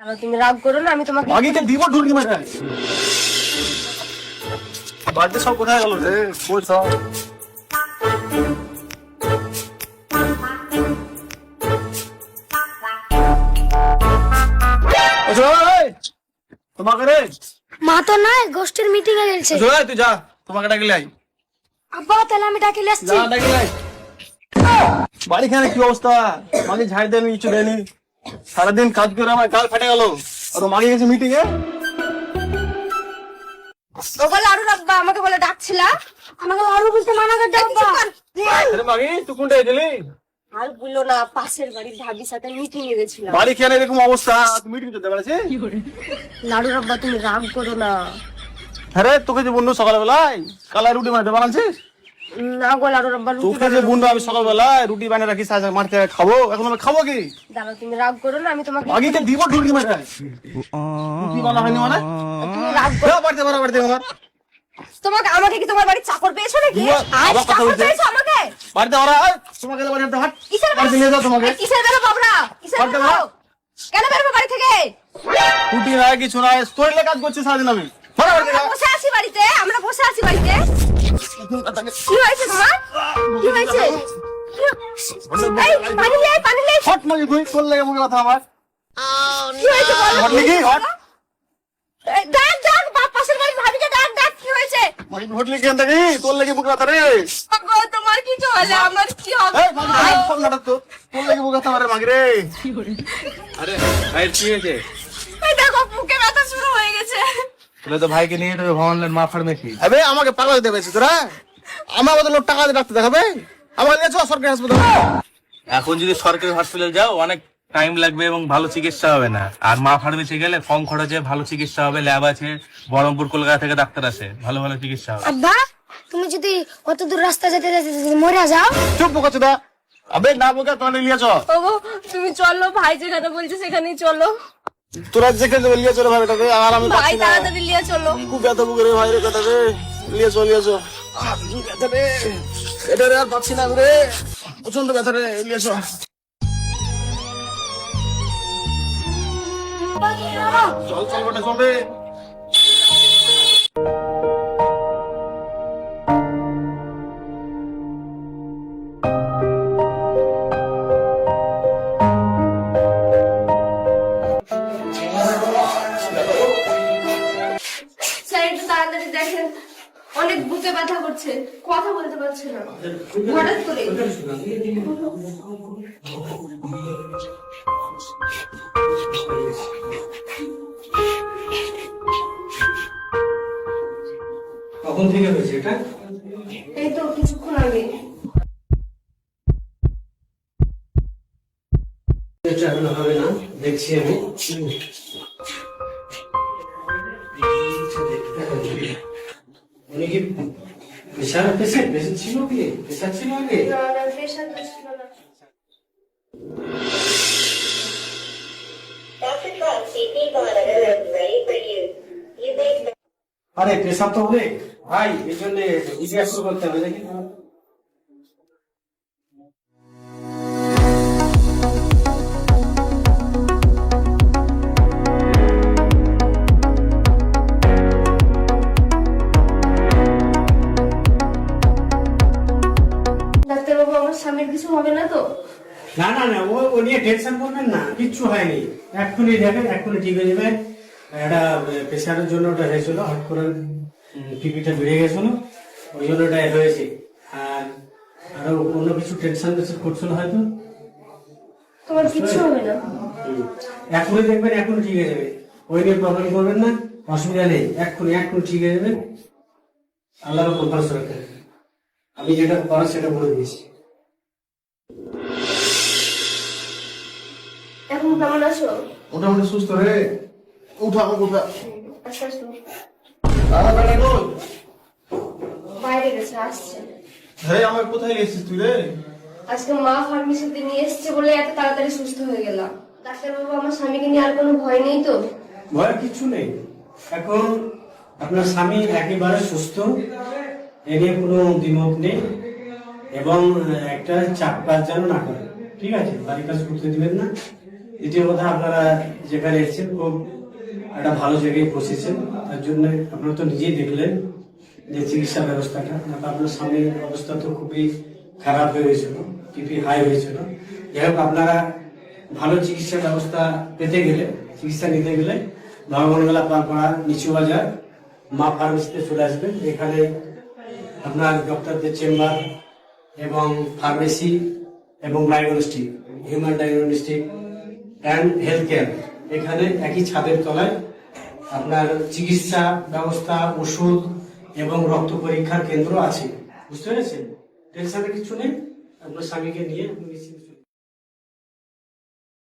তাহলে তুমি রাগ করো না? আমি তোমাকে আগেকে দিব ঢুকি মারা বাড়িতে সব কোথায় গেল রে? কই সব। তোমাকে রে। মা তো নাই গোষ্ঠীর মিটিং এ গেছে। অজয় তুই যা তোমাকে ডাকলে আই আব্বা তাহলে আমি ডাকে আসছি যা ডাকলে আই বাড়ি খানে কি অবস্থা? মাকে ঝাড় দেয়নি কিছু দেয়নি? সারাদিন কাজ করে আমার গাল ফেটে গেল। আর ও মাকে গেছে মিটিং এ ও বলে আরু রাব্বা আমাকে বলে ডাকছিলা? আমাকে আরও বুঝতে মানা করতে আব্বা আরে মাগি তুই কোনটা আর বলল না পাশের বাড়ির ভাবির সাথে মিটিং এ গেছিলাম। বাড়ি খেয়ে এরকম অবস্থা? মিটিং চলতে পারছে লাডু রাব্বা তুমি রাগ করো না। আরে তোকে যে বন্ধু সকালবেলায় কালাই রুটি বানাতে বানাচ্ছিস? রুটি তোকে যে বন্ধু আমি সকালবেলায় রুটি বানিয়ে রাখি মারতে খাব। এখন খাব কি? দাঁড়াও তুমি রাগ করো না আমি তোমাকে আগেকে দিব ঢুকি মারা রুটি বানা হয়নি মানে? তুমি রাগ করো। যা বাড়িতে বাড়া আমার তোমাকে আমাকে কি তোমার বাড়ির চাকর পেয়েছ নাকি? আজ চাকর পেয়েছ আমাকে? বাড়িতে ওরা তোমাকে তো বাড়িতে হাট কিসের বাড়িতে? নিয়ে যাও তোমাকে। এই কিসের বেরো বাবরা? কিসের বেরো বেরো। কেন বেরোবো বাড়ি থেকে? রুটি নাই কিছু নাই শরীরে কাজ করছি সারাদিন আমি। বসে আছি বাড়িতে আমরা বসে আছি বাড়িতে। কি হয়েছে তোমার কি হয়েছে? কি- পানি লে পানি লে হট মাগি তুই তোর লেগে মুখে কথা আমার কি হয়েছে বলো? হট নাকি? হট। ডাক ডাক বাপ পাশের বাড়ির ভাবিকে ডাক ডাক কি হয়েছে। মাগি হট লেগে কেন থাকি? তোর লেগে মুখে কথা রে? গো তোমার কিছু হলে আমার কি হবে? এই মাগি ফোন নাটক তো। তোর লেগে মুখে কথা মারে মাগি রে? আরে ভাইয়ের কি হয়েছে? এই দেখো বুকে ব্যথা শুরু হয়ে গেছে। তাহলে তো ভাইকে নিয়ে যাবে ভবনলেন মা ফার্মেসি আবে আমাকে পাগল পেরেছিস তোরা? আমার বদলে লোক টাকা দিয়ে ডাক্তার দেখাবে? আমার নিয়ে চল সরকারি হাসপাতাল। এখন যদি সরকারি হসপিটাল যাও অনেক টাইম লাগবে এবং ভালো চিকিৎসা হবে না। আর মা ফার্মেসি গেলে কম খরচে ভালো চিকিৎসা হবে ল্যাব আছে বহরমপুর কলকাতা থেকে ডাক্তার আসে ভালো ভালো চিকিৎসা হবে। আব্বা তুমি যদি কত দূর রাস্তা যেতে যেতে যদি মরে যাও। চুপ বোকা চোদা। আবে না বোকা তোরা নিয়ে চ ওগো তুমি চলো ভাই যেখানে বলছে সেখানেই চলো। তোরা যেখানে যাবে লিয়ে চলো ভাই এটাকে। আর আমি ভাই তাড়াতাড়ি লিয়ে চলো। খুব ব্যথা বুকে রে ভাই রে কথা রে লিয়ে চল। লিয়ে চল ব্যথা রে? এটা রে আর পাচ্ছি না রে। প্রচণ্ড ব্যথা রে লিয়ে চল। চল চল বেটা চল রে। অনেক বুকে ব্যথা করছে কথা বলতে পারছে না। হঠাৎ করে। কখন থেকে হয়েছে এটা? এই তো কিছুক্ষণ আগে। এটা হবে না দেখছি আমি। কি ছিল কি? ছিল আগে আরে, পেশা তো অনেক। ভাই, এই জন্য জিজ্ঞাসা করতে হবে, দেখি। না না না ও ও নিয়ে টেনশন করবেন না কিচ্ছু হয়নি। এক্ষুনি দেখেন এক্ষুনি ঠিক হয়ে যাবে। একটা প্রেশারের জন্য ওটা হয়েছিল হট করে টিভিটা বেড়ে গেছিল ওই জন্য ওটা হয়েছে। আর আরও অন্য কিছু টেনশন টেনশন করছিল হয়তো। তোমার কিছু হবে না। এখনই দেখবেন এখন ঠিক হয়ে যাবে। ওই নিয়ে প্রবলেম করবেন না অসুবিধা নেই। এক্ষুনি এক্ষুনি ঠিক হয়ে যাবে। আল্লাহর ভরসা রাখেন আমি যেটা করার সেটা বলে দিয়েছি। এখন কেমন আছো? মোটামুটি সুস্থ রে। উঠা আমাকে উঠা। আচ্ছা বাইরে গেছে আসছে। হ্যাঁ আমার কোথায় গেছিস তুই রে? আজকে মা ফার্মেসিতে নিয়ে এসছে বলে এত তাড়াতাড়ি সুস্থ হয়ে গেলাম। ডাক্তারবাবু আমার স্বামীকে নিয়ে আর কোনো ভয় নেই তো? ভয়ের কিছু নেই। এখন আপনার স্বামী একেবারে সুস্থ। এ নিয়ে কোনো দ্বিমত নেই। এবং একটা চাপ কাজ যেন না করে। ঠিক আছে? বাড়ির কাজ করতে দিবেন না। দ্বিতীয় কথা আপনারা যেখানে এসেছেন, খুব একটা ভালো জায়গায় বসেছেন তার জন্য আপনারা তো নিজেই দেখলেন যে চিকিৎসা ব্যবস্থাটা। না আপনার স্বামীর অবস্থা তো খুবই খারাপ হয়ে গেছিল টিপি হাই হয়েছিল। যাই হোক, আপনারা ভালো চিকিৎসা ব্যবস্থা পেতে গেলে, চিকিৎসা নিতে গেলে ভগবানগোলা পাড়া নিচু বাজার, মা ফার্মেসিতে চলে আসবেন। এখানে আপনার ডক্টরদের চেম্বার এবং ফার্মেসি এবং diagnostic human diagnostic and health care এখানে একই ছাদের তলায় আপনার চিকিৎসা ব্যবস্থা, ওষুধ এবং রক্ত পরীক্ষার কেন্দ্র আছে। বুঝতে পেরেছেন? টেনশনের কিছু নেই। আপনার স্বামীকে নিয়ে নিশ্চিন্ত